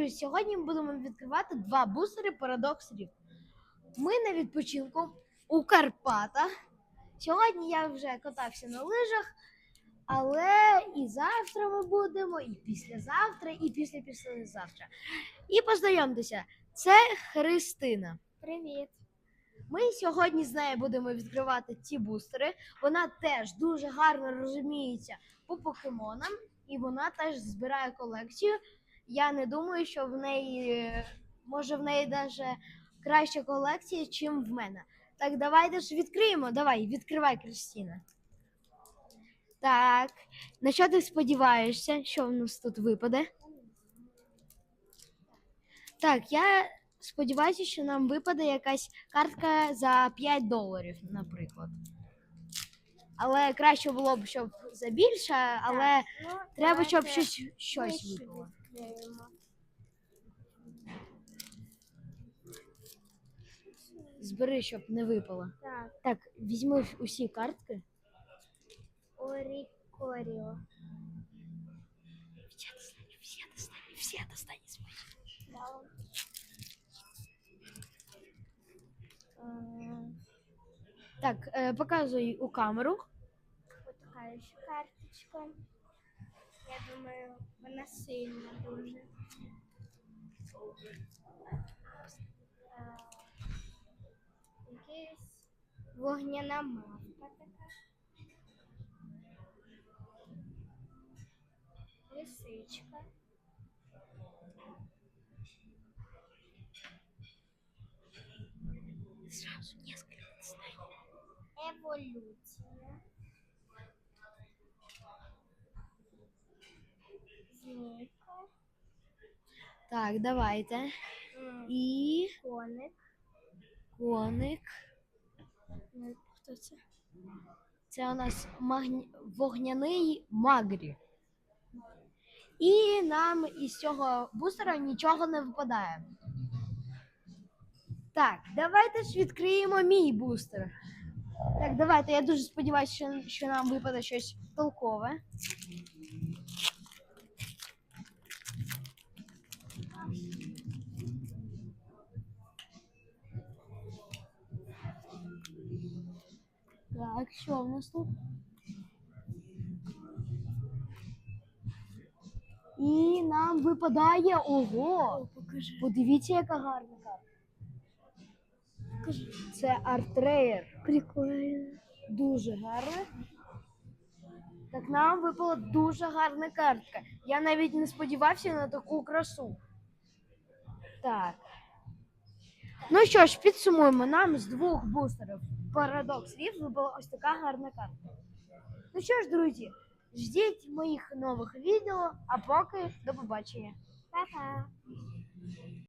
друзі, сьогодні ми будемо відкривати два бустери Paradox Rift. Ми на відпочинку у Карпатах. Сьогодні я вже катався на лижах, але і завтра ми будемо, і післязавтра, і після післязавтра. І познайомтеся, це Христина. Привіт. Ми сьогодні з нею будемо відкривати ці бустери. Вона теж дуже гарно розуміється по покемонам, і вона теж збирає колекцію. Я не думаю, що в неї може в неї навіть краща колекція, ніж в мене. Так, давайте ж відкриємо. Давай, відкривай, Кристина. Так, на що ти сподіваєшся, що в нас тут випаде? Так, я сподіваюся, що нам випаде якась картка за 5 доларів, наприклад. Але краще було б, щоб за більше, але Ну, треба, щоб щось, щось випало. Збери, щоб не випало. Так, Так, візьми усі картки. Орікоріо. Всі достань, всі достань, всі достань. свої. Да. Е, Так, е, показуй у камеру. Ось така ще карточка. Я думаю, вона сильна дуже. Якась вогняна мавка така. Лисичка. Сразу несколько достань. Еволюція. Змійка. Так, давайте. І Коник. коник. Ну, Хто це? Це у нас магні... вогняний магрі. І нам із цього бустера нічого не випадає. Так, давайте ж відкриємо мій бустер. Так, давайте. Я дуже сподіваюся, що, що нам випаде щось толкове. Так, що в нас тут? І нам випадає ого! покажи. Подивіться, яка гарна карта. Це артрейер. Прикольно. Дуже гарна. Так нам випала дуже гарна картка. Я навіть не сподівався на таку красу. Так. Ну що ж, підсумуємо. Нам з двох бустерів Paradox Rift випала ось така гарна картка. Ну що ж, друзі, ждіть моїх нових відео, а поки до побачення. Па-па.